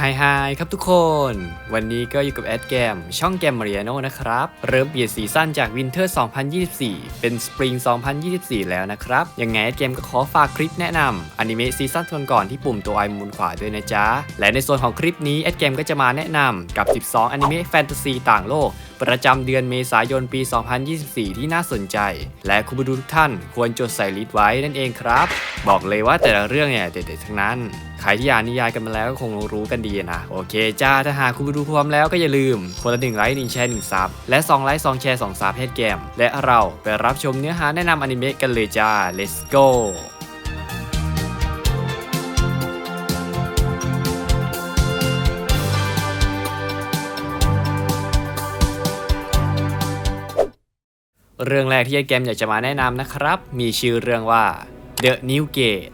ไฮไฮครับทุกคน วันนี้ก็อยู่กับแอดแกมช่องแกมมาริ a โนนะครับ เริ่มเปลี่ยนซีซั่นจากวินเทอร์ 2024 เป็นสปริง 2024 แล้วนะครับ ยังไงแอดแกมก็ขอฝากคลิปแนะนำอนิเมะซีซั่นทนก่อนที่ปุ่มตัวไอมุมขวาด้วยนะจ๊ะ และในส่วนของคลิปนี้แอดแกมก็จะมาแนะนำกับ 12 อนิเมะแฟนตาซีต่างโลก ประจำเดือนเมษายนปี 2024 ที่น่าสนใจ และคุณผู้ดูทุกท่านควรจดใส่ลิสต์ไว้นั่นเองครับ บอกเลยว่าแต่ละเรื่องเนี่ยเด็ดๆทั้งนั้น ใครที่อ่านนิยายกันมาแล้วก็คงรู้กันดีนะ โอเค จ้า ถ้าหากคุณผู้ดูพร้อมแล้วก็อย่าลืม คนละหนึ่งไลค์หนึ่งแชร์หนึ่งซับและ2ไลค์2แชร์2ซับให้แกม และเราไปรับชมเนื้อหาแนะนำอนิเมะกันเลยจ้า let's go เรื่องแรกที่ไอเกมอยากจะมาแนะนำนะครับ มีชื่อเรื่องว่า The New Gate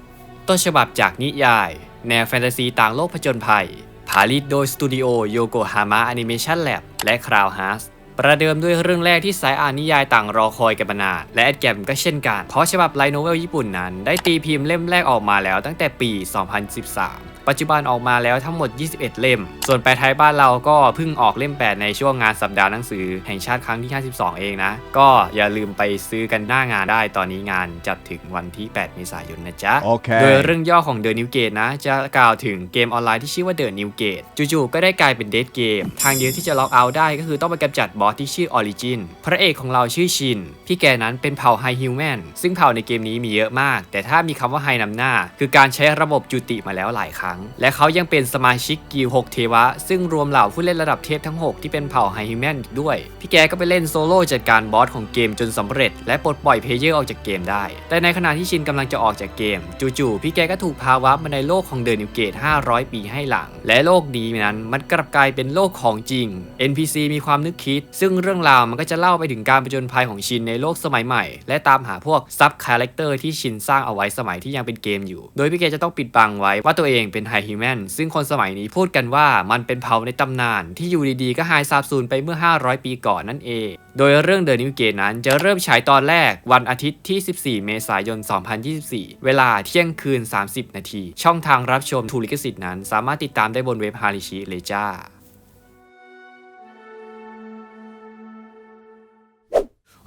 ต้นฉบับจากนิยาย แนวแฟนตาซีต่างโลกผจญภัยผลิตโดยสตูดิโอโยโกฮาม่าแอนิเมชันแลบและคราวฮาร์สประเดิมด้วยเรื่องแรกที่สายอ่านนิยายต่างรอคอยกันมานานและแอดแกมก็เช่นกัน เพราะฉบับไลโนเวลญี่ปุ่นนั้น ได้ตีพิมพ์เล่มแรกออกมาแล้วตั้งแต่ปี 2013 ปัจจุบันออกมาแล้วทั้งหมด 21 เล่ม ส่วนแปลไทยบ้านเราก็เพิ่งออกเล่ม 8 ในช่วงงานสัปดาห์หนังสือแห่งชาติครั้งที่ 52 เองนะ ก็อย่าลืมไปซื้อกันหน้างานได้ตอนนี้งานจัดถึงวันที่ 8 เมษายนนะจ๊ะโอเคโดยเรื่องย่อของ The New Gate นะ จะกล่าวถึงเกมออนไลน์ที่ชื่อว่า The New Gate จู่ๆก็ได้กลายเป็นเด d เกมทางเดียวที่จะล็อกเอาท์ได้ก็คือต้องไปกำจัดบอสที่ชื่อ Origin พระเอกของเราชื่อชินพี่แกนั้นเป็นเผ่าไฮฮิวแมนซึ่งเผ่าในเกมนี้มีเยอะมาก แต่ถ้ามีคำว่าไฮนำหน้า คือการใช้ระบบจุติมาแล้วหลายครั้งและเขายังเป็นสมาชิกกิลด์6เทวะ ซึ่งรวมเหล่าผู้เล่นระดับเทพทั้ง 6 ที่เป็นเผ่าไฮฮิวแมนอีกด้วย พี่แกก็ไปเล่นโซโล่จัดการบอสของเกมจนสำเร็จ และปลดปล่อยเพลเยอร์ออกจากเกมได้ แต่ในขณะที่ชินกำลังจะออกจากเกม จู่ๆพี่แกก็ถูกพาวับมาในโลกของเดนิวเกต500 ปีให้หลัง และโลกนี้นั้นมันกลับกลายเป็นโลกของจริง NPC มีความนึกคิด ซึ่งเรื่องราวมันก็จะเล่าไปถึงการผจญภัยของชินในโลกสมัยใหม่ และตามหาพวกซับคาแรคเตอร์ที่ชินสร้างเอาไว้สมัยที่ยังเป็นเกมอยู่ โดยพี่แกจะต้องปิดบังไว้ว่าตัวเองเป็นไฮฮิวแมนซึ่งคนสมัยนี้พูดกันว่ามันเป็นเผ่าในตำนานที่อยู่ดีๆก็หายสาบสูญไปเมื่อ 500 ปีก่อนนั่นเอง โดยเรื่องเดอะนิวเกตนั้นจะเริ่มฉายตอนแรกวันอาทิตย์ที่ 14 เมษายน 2024 เวลาเที่ยงคืน 30 นาที ช่องทางรับชมถูลิขสิทธิ์นั้น สามารถติดตามได้บนเว็บฮาริชิเลยจ้า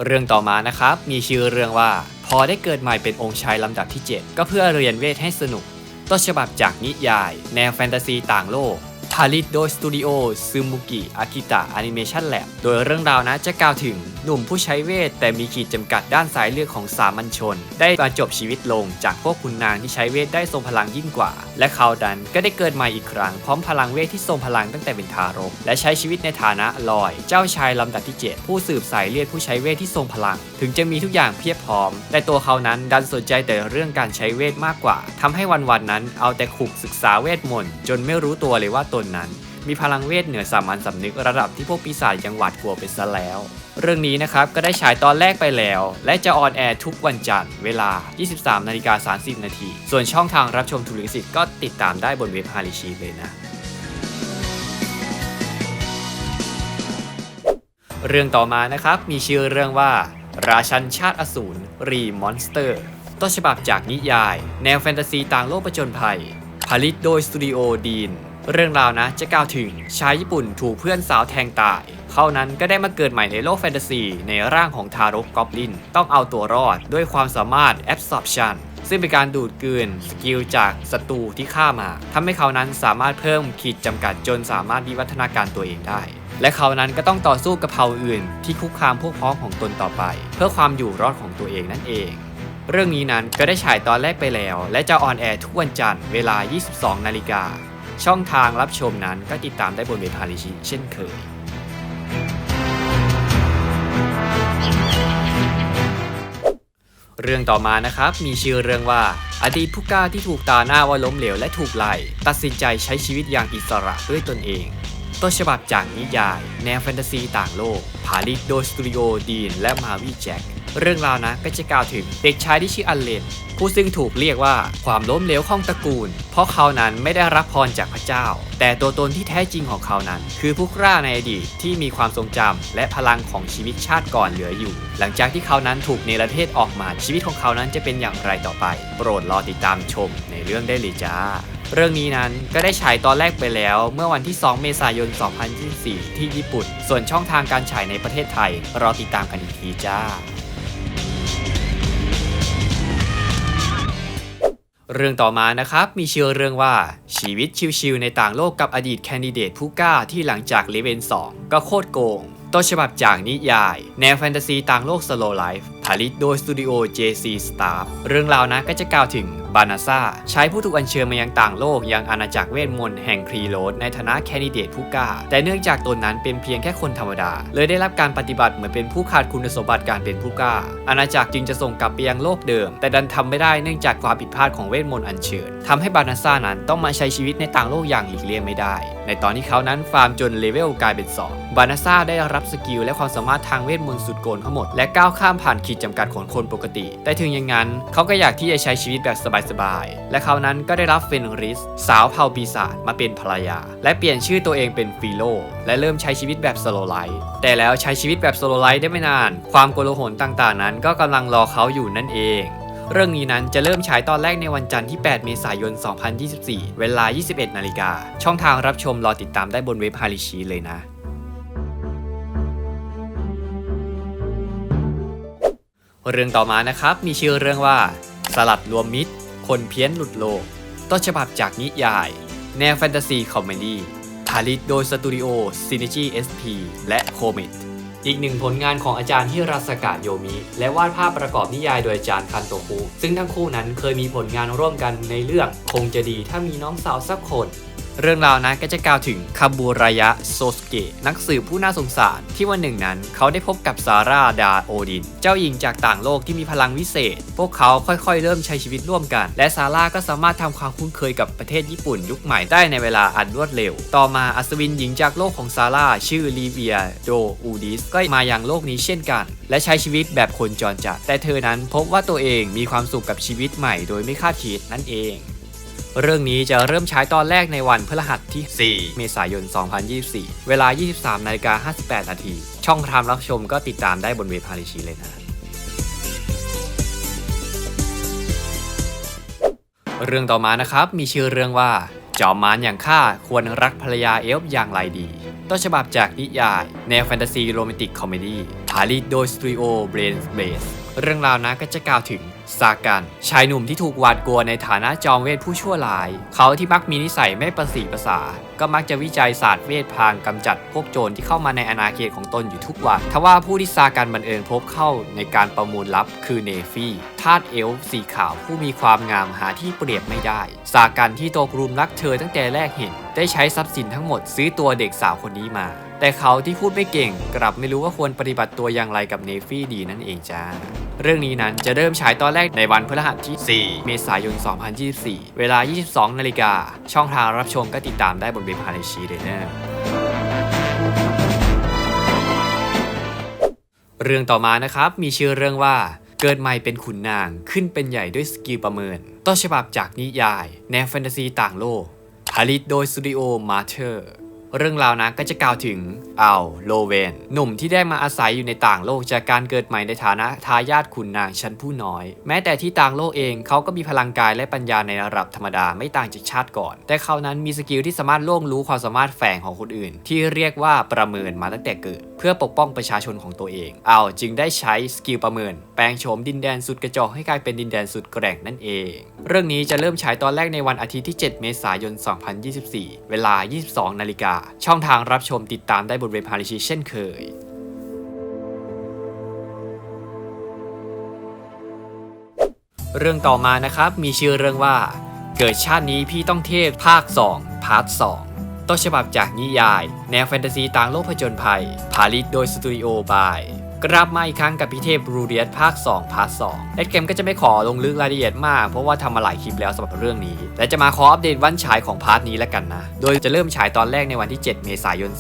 เรื่องต่อมานะครับ มีชื่อเรื่องว่า พอได้เกิดใหม่เป็นองค์ชายลำดับที่ 7 ก็เพื่อเรียนเวทให้สนุก ต้นฉบับจากนิยาย แนวแฟนตาซีต่างโลก ผลิตโดยสตูดิโอซึมุกิอากิตะแอนิเมชันแลบโดยเรื่องราวนะจะกล่าวถึงหนุ่มผู้ใช้เวท แต่มีขีดจำกัดด้านสายเลือดของสามัญชน ได้มาจบชีวิตลงจากพวกคุณนางที่ใช้เวทได้ทรงพลังยิ่งกว่า และเขาดันก็ได้เกิดใหม่อีกครั้ง พร้อมพลังเวทที่ทรงพลังตั้งแต่เป็นทารก และใช้ชีวิตในฐานะลอย เจ้าชายลำดับที่ 7 ผู้สืบสายเลือดผู้ใช้เวทที่ทรงพลัง ถึงจะมีทุกอย่างเพียบพร้อม แต่ตัวเขานั้นดันสนใจแต่เรื่องการใช้เวทมากกว่าทำให้วันๆนั้นเอาแต่ขุกศึกษาเวทมนต์จนไม่รู้ตัวเลยว่าตนนั้น มีพลังเวทเหนือสามัญสำนึกระดับที่พวกปีศาจยังหวาดกลัวไปซะแล้ว เรื่องนี้นะครับก็ได้ฉายตอนแรกไปแล้ว และจะออนแอร์ทุกวันจันทร์เวลา 23นาฬิกา30 นาที ส่วนช่องทางรับชมทุลิขสิทธิ์ก็ติดตามได้บนเว็บฮาริชีเลยนะเรื่องต่อมานะครับ มีชื่อเรื่องว่า ราชันชาติอสูรรีมอนสเตอร์ ต้นฉบับจากนิยาย แนวแฟนตาซีต่างโลกประจนภัย ผลิตโดยสตูดิโอดีน เรื่องราวนะจะกล่าวถึงชายญี่ปุ่นถูกเพื่อนสาวแทงตาย เขานั้นก็ได้มาเกิดใหม่ในโลกแฟนตาซี ในร่างของทารกกอบลิน ต้องเอาตัวรอดด้วยความสามารถ absorption ซึ่งเป็นการดูดกลืนสกิลจากศัตรูที่ฆ่ามาทำให้เขานั้นสามารถเพิ่มขีดจำกัดจนสามารถวิวัฒนาการตัวเองได้ และเขานั้นก็ต้องต่อสู้กับเผ่าอื่น ที่คุกคามพวกพ้องของตนต่อไป เพื่อความอยู่รอดของตัวเองนั่นเอง เรื่องนี้นั้นก็ได้ฉายตอนแรกไปแล้ว และจะออนแอร์ทุกวันจันทร์เวลา 22 นาฬิกา ช่องทางรับชมนั้นก็ติดตามได้บนเว็บฮาริชิเช่นเคยเรื่องต่อมานะครับ มีชื่อเรื่องว่า อดีตผู้กล้าที่ถูกตาหน้าว่าล้มเหลวและถูกไล่ตัดสินใจใช้ชีวิตอย่างอิสระด้วยตนเอง ต้นฉบับจากนิยาย แนวแฟนตาซีต่างโลก ผาลิตโดยสตูดิโอดีนและมาวีแจ็ค เรื่องราวนะก็จะกล่าวถึงเด็กชายที่ชื่ออันเลนผู้ซึ่งถูกเรียกว่าความล้มเหลวของตระกูล เพราะเขานั้นไม่ได้รับพรจากพระเจ้า แต่ตัวตนที่แท้จริงของเขานั้น คือผู้กล้าในอดีตที่มีความทรงจำและพลังของชีวิตชาติก่อนเหลืออยู่ หลังจากที่เขานั้นถูกเนรเทศออกมาชีวิตของเขานั้นจะเป็นอย่างไรต่อไป โปรดรอติดตามชมในเรื่องได้เลยจ้าเรื่องนี้นั้นก็ได้ฉายตอนแรกไปแล้ว เมื่อวันที่ 2 เมษายน 2024 ที่ญี่ปุ่น ส่วนช่องทางการฉายในประเทศไทยรอติดตามกันอีกทีจ้า เรื่องต่อมานะครับมีชื่อเรื่องว่าชีวิตชิวๆในต่างโลกกับอดีตแคนดิเดตผู้กล้าที่หลังจากเลเวน2ก็โคตรโกงต้นฉบับจากนิยาย แนวแฟนตาซีต่างโลกสโลไลฟ์ผลิตโดยสตูดิโอ JC Star เรื่องราวนะก็จะกล่าวถึง บานาซาใช้ผู้ถูกอัญเชิญมายังต่างโลกยังอาณาจักรเวทมนต์แห่งครีโรดในฐานะแคนดิเดตผู้กล้า แต่เนื่องจากตนนั้นเป็นเพียงแค่คนธรรมดา เลยได้รับการปฏิบัติเหมือนเป็นผู้ขาดคุณสมบัติการเป็นผู้กล้า อาณาจักรจึงจะส่งกลับไปยังโลกเดิม แต่ดันทำไม่ได้เนื่องจากความผิดพลาดของเวทมนต์อัญเชิญทำให้บานาซานั้นต้องมาใช้ชีวิตในต่างโลกอย่างหลีกเลี่ยงไม่ได้ ในตอนที่เขานั้นฟาร์มจนเลเวลกลายเป็น 2 บานาซาได้รับสกิลและความสามารถทางเวทมนต์สุดโกลทั้งหมดและก้าวข้ามผ่านขีดจำกัดของคนปกติ แต่ถึงอย่างนั้นเขาก็อยากที่จะใช้ชีวิตแบบสบายๆ และเขานั้นก็ได้รับเฟนริส สาวเผ่าปีศาจมาเป็นภรรยา และเปลี่ยนชื่อตัวเองเป็นฟิโล และเริ่มใช้ชีวิตแบบสโลไลท์แต่แล้วใช้ชีวิตแบบสโลไลท์ได้ไม่นาน ความโกลาหลต่างๆ นั้นก็กำลังรอเขาอยู่นั่นเองเรื่องนี้นั้นจะเริ่มฉายตอนแรกในวันจันทร์ที่ 8 เมษายน 2024 เวลา 21 นาฬิกา ช่องทางรับชมรอติดตามได้บนเว็บฮาริชีเลยนะ เรื่องต่อมานะครับ มีชื่อเรื่องว่า สลัดรวมมิตร คนเพี้ยนหลุดโลก ต้นฉบับจากนิยาย แนวแฟนตาซีคอมเมดี้ผลิตโดยสตูดิโอ Synergy SP และโคเมดอีกหนึ่งผลงานของอาจารย์ฮิรัสกะโยมิ และวาดภาพประกอบนิยายโดยอาจารย์คันโตคุซึ่งทั้งคู่นั้นเคยมีผลงานร่วมกันในเรื่องคงจะดีถ้ามีน้องสาวสักคน เรื่องราวนั้นก็จะกล่าวถึงคาบูรายะโซสเกะนักสืบผู้น่าสงสาร ที่วันหนึ่งนั้น เขาได้พบกับซาร่าดาโอดิน เจ้าหญิงจากต่างโลกที่มีพลังวิเศษ พวกเขาค่อยๆ เริ่มใช้ชีวิตร่วมกัน และซาร่าก็สามารถทำความคุ้นเคยกับประเทศญี่ปุ่นยุคใหม่ได้ในเวลาอันรวดเร็ว ต่อมาอัศวินหญิงจากโลกของซาร่าชื่อลีเวียโดอูดิสก็มาอย่างโลกนี้เช่นกัน และใช้ชีวิตแบบคนจรจัดแต่เธอนั้นพบว่าตัวเองมีความสุขกับชีวิตใหม่ โดยไม่คาดคิดนั่นเอง เรื่องนี้จะเริ่มฉายตอนแรกในวันพฤหัสที่ 4 เมษายน 2024 เวลา 23นาฬิกา58 นาที ช่องทางรับชมก็ติดตามได้บนเว็บฮาริชีเลยนะเรื่องต่อมานะครับ มีชื่อเรื่องว่า จอมมารอย่างข้าควรรักภรรยาเอลฟ์อย่างไรดี ต้นฉบับจากนิยาย แนวแฟนตาซีโรแมนติกคอมเมดี้ผลิตโดยสตูดิโอเบรนส์เบส เรื่องราวนะก็จะกล่าวถึงซากัน ชายหนุ่มที่ถูกหวาดกลัวในฐานะจอมเวทผู้ชั่วร้าย เขาที่มักมีนิสัยไม่ประสีภาษาก็มักจะวิจัยศาสตร์เวทพางกำจัดพวกโจรที่เข้ามาในอาณาเขตของตนอยู่ทุกวันทว่าผู้ที่ซากันบังเอิญพบเข้าในการประมูลลับคือเนฟี่ทาสเอลฟ์สีขาวผู้มีความงามหาที่เปรียบไม่ได้ ซากันที่ตกหลุมรักเธอตั้งแต่แรกเห็น ได้ใช้ทรัพย์สินทั้งหมดซื้อตัวเด็กสาวคนนี้มา แต่เขาที่พูดไม่เก่งกลับไม่รู้ว่าควรปฏิบัติตัวอย่างไรกับเนฟี่ดีนั่นเองจ้า เรื่องนี้นั้นจะเริ่มฉายตอนแรกในวันพฤหัสที่ 4 เมษายน 2024 เวลา 22 นาฬิกา ช่องทางรับชมก็ติดตามได้บนเว็บฮาริชีเลยนะเรื่องต่อมานะครับ มีชื่อเรื่องว่าเกิดใหม่เป็นขุนนางขึ้นเป็นใหญ่ด้วยสกิลประเมิน ต้นฉบับจากนิยาย แนวแฟนตาซีต่างโลกผลิตโดยสตูดิโอมาเธอร์ เรื่องราวนะก็จะกล่าวถึงอัลโลเวน หนุ่มที่ได้มาอาศัยอยู่ในต่างโลกจากการเกิดใหม่ในฐานะทายาทขุนนางชั้นผู้น้อย แม้แต่ที่ต่างโลกเองเขาก็มีพลังกายและปัญญาในระดับธรรมดาไม่ต่างจากชาติก่อน แต่เขานั้นมีสกิลที่สามารถล่วงรู้ความสามารถแฝงของคนอื่น ที่เรียกว่าประเมินมาตั้งแต่เกิด เพื่อปกป้องประชาชนของตัวเองเอาจึงได้ใช้สกิลประเมิน แปลงโฉมดินแดนสุดกระจอกให้กลายเป็นดินแดนสุดแกร่งนั่นเอง เรื่องนี้จะเริ่มฉายตอนแรกในวันอาทิตย์ที่ 7 เมษายน 2024 เวลา 22 นาฬิกาช่องทางรับชมติดตามได้บนเว็บฮาริชิเช่นเคยเรื่องต่อมานะครับมีชื่อเรื่องว่า เกิดชาตินี้พี่ต้องเทพภาค 2 พาร์ท 2 ต้นฉบับจากนิยาย แนวแฟนตาซีต่างโลกผจญภัย ผลิตโดยสตูดิโอบาย กลับมาอีกครั้งกับพิเทพรูเดียสภาค 2 พาร์ท2เอ็ดเกมก็จะไม่ขอลงลึกรายละเอียดมาก เพราะว่าทำมาหลายคลิปแล้วสำหรับเรื่องนี้ และจะมาขออัปเดตวันฉายของพาร์ทนี้แล้วกันนะ โดยจะเริ่มฉายตอนแรกในวันที่ 7 เมษายน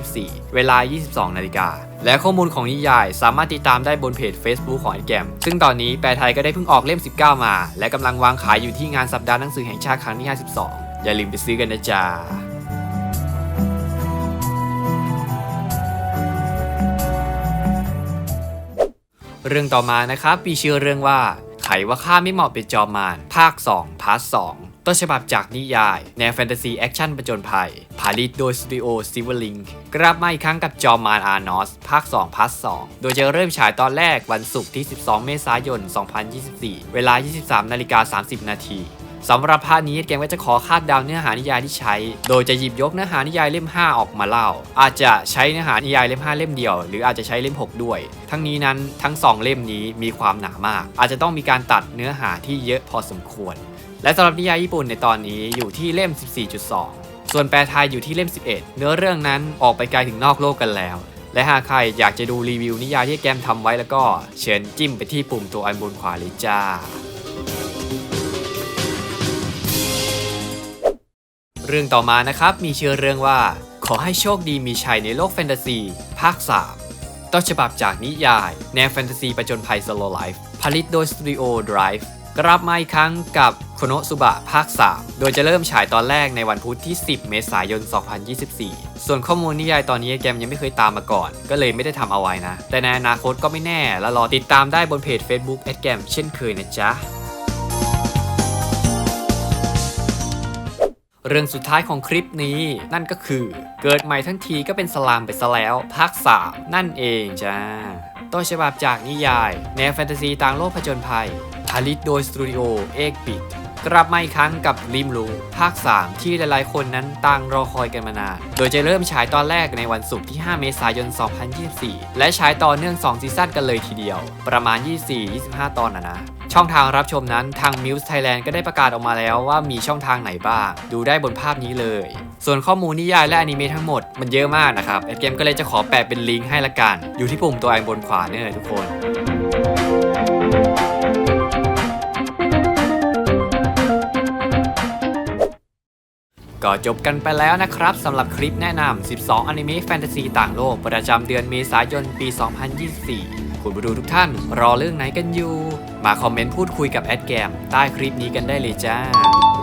2024 เวลา 22 นาฬิกาและข้อมูลของนิยายสามารถติดตามได้บนเพจ Facebook ของไอแกม ซึ่งตอนนี้แปลไทยก็ได้เพิ่งออกเล่ม 19 มา และกำลังวางขายอยู่ที่งานสัปดาห์หนังสือแห่งชาติครั้งที่ 52 อย่าลืมไปซื้อกันนะจ๊ะ เรื่องต่อมานะครับมีชื่อเรื่องว่าไขว่าข้าไม่เหมาะเป็นจอมมารภาค 2 พาร์ท 2 ต้นฉบับจากนิยาย แนวแฟนตาซีแอคชั่นประจนภัย ผลิตโดยสตูดิโอซิเวอร์ลิงกลับมาอีกครั้งกับจอมมารอาร์นอส ภาค 2 พาร์ท 2 โดยจะเริ่มฉายตอนแรกวันศุกร์ที่ 12 เมษายน 2024 เวลา 23นาฬิกา30 นาที สำหรับภาคนี้เกมก็จะขอคาดเดาเนื้อหานิยายที่ใช้ โดยจะหยิบยกเนื้อหานิยายเล่ม 5 ออกมาเล่า อาจจะใช้เนื้อหานิยายเล่ม 5 เล่มเดียว หรืออาจจะใช้เล่ม 6 ด้วย ทั้งนี้นั้นทั้ง 2 เล่มนี้มีความหนามาก อาจจะต้องมีการตัดเนื้อหาที่เยอะพอสมควร และสำหรับนิยายญี่ปุ่นในตอนนี้อยู่ที่เล่ม 14.2 ส่วนแปลไทยอยู่ที่เล่ม 11 เนื้อเรื่องนั้นออกไปไกลถึงนอกโลกกันแล้วและหากใครอยากจะดูรีวิวนิยายที่แกมทำไว้แล้วก็เชิญจิ้มไปที่ปุ่มตัวอันบนขวาเลยจ้า รื่องต่อมานะครับมีชื่อเรื่องว่า ขอให้โชคดีมีชัยในโลกแฟนตาซี ภาค 3 ต้นฉบับจากนิยาย แนวแฟนตาซีประจนภัย Solo Life ผลิตโดยสตูดิโอ Drive กลับมาอีกครั้งกับโคโนสุบะภาค 3 โดยจะเริ่มฉายตอนแรกในวันพุธที่ 10 เมษายน 2024 ส่วนข้อมูลนิยายตอนนี้แกมยังไม่เคยตามมาก่อน ก็เลยไม่ได้ทำเอาไว้นะ แต่ในอนาคตก็ไม่แน่และรอติดตามได้บนเพจ Facebook แอดแกมเช่นเคยนะจ๊ะ เรื่องสุดท้ายของคลิปนี้ นั่นก็คือเกิดใหม่ทั้งทีก็เป็นสลามไปซะแล้วภาค3นั่นเองจ้าต้นฉบับจากนิยาย แนวแฟนตาซีต่างโลกผจญภัยผลิตโดยสตูดิโอเอกบิดกลับมาอีกครั้งกับริมรูภาค 3 ที่หลายๆ คนนั้นต่างรอคอยกันมานาน โดยจะเริ่มฉายตอนแรกในวันศุกร์ที่ 5 เมษายน 2024 และฉายต่อเนื่อง 2 ซีซั่นกันเลยทีเดียว ประมาณ 24-25 ตอนนะนะ ช่องทางรับชมนั้นทาง Muse Thailand ก็ได้ประกาศออกมาแล้วว่ามีช่องทางไหนบ้าง ดูได้บนภาพนี้เลย ส่วนข้อมูลนิยายและอนิเมะทั้งหมดมันเยอะมากนะครับแอดเกมก็เลยจะขอแปะเป็นลิงก์ให้ละกัน อยู่ที่ปุ่มตัวไอบนขวาเนี่ยเลยทุกคนก็จบกันไปแล้วนะครับสำหรับคลิปแนะนำ 12 อนิเมะแฟนตาซีต่างโลก ประจำเดือนเมษายนปี 2024 คุณผู้ดูทุกท่าน รอเรื่องไหนกันอยู่ มาคอมเมนต์พูดคุยกับแอดแกมใต้คลิปนี้กันได้เลยจ้า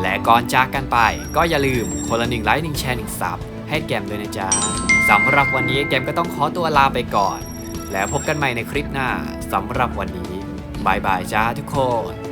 และก่อนจากกันไป ก็อย่าลืมคนละหนึ่งไลค์หนึ่งแชร์หนึ่งซับให้แกมด้วยนะจ๊ะสำหรับวันนี้แกมก็ต้องขอตัวลาไปก่อน แล้วพบกันใหม่ในคลิปหน้าสำหรับวันนี้บายบายจ้าทุกคน